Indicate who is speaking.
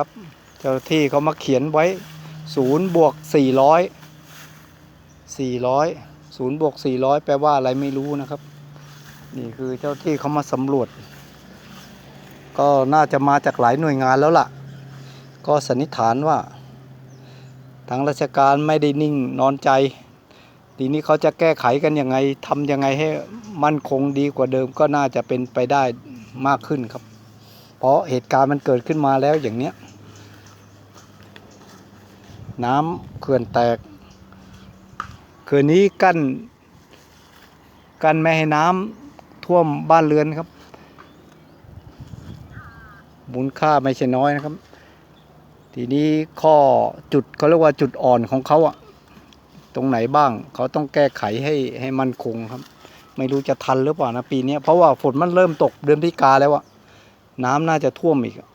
Speaker 1: ครับเจ้าหน้าที่เขามาเขียนไว้ศูนย์บวกสี่ร้อยสี่ร้อยศูนย์บวกสี่ร้อยแปลว่าอะไรไม่รู้นะครับ นี่คือเจ้าหน้าที่เขามาสำรวจ ก็น่าจะมาจากหลายหน่วยงานแล้วล่ะ ก็สันนิษฐานว่า ทางราชการไม่ได้นิ่งนอนใจ ทีนี้เขาจะแก้ไขกันยังไงทำยังไงให้มั่นคงดีกว่าเดิมก็น่าจะเป็นไปได้มากขึ้นครับ เพราะเหตุการณ์มันเกิดขึ้นมาแล้วอย่างเนี้ย น้ำเขื่อนแตกเขื่อนนี้กั้นกั้นไม่ให้น้ำท่วมบ้านเรือนครับมูลค่าไม่ใช่น้อยนะครับ ทีนี้ข้อจุดเขาเรียกว่าจุดอ่อนของเขาอะตรงไหนบ้าง เขาต้องแก้ไขให้ให้มันคงครับ ไม่รู้จะทันหรือเปล่านะปีนี้เพราะว่าฝนมันเริ่มตกเดือนพฤศจิกาแล้วอะน้ำน่าจะท่วมอีกอะ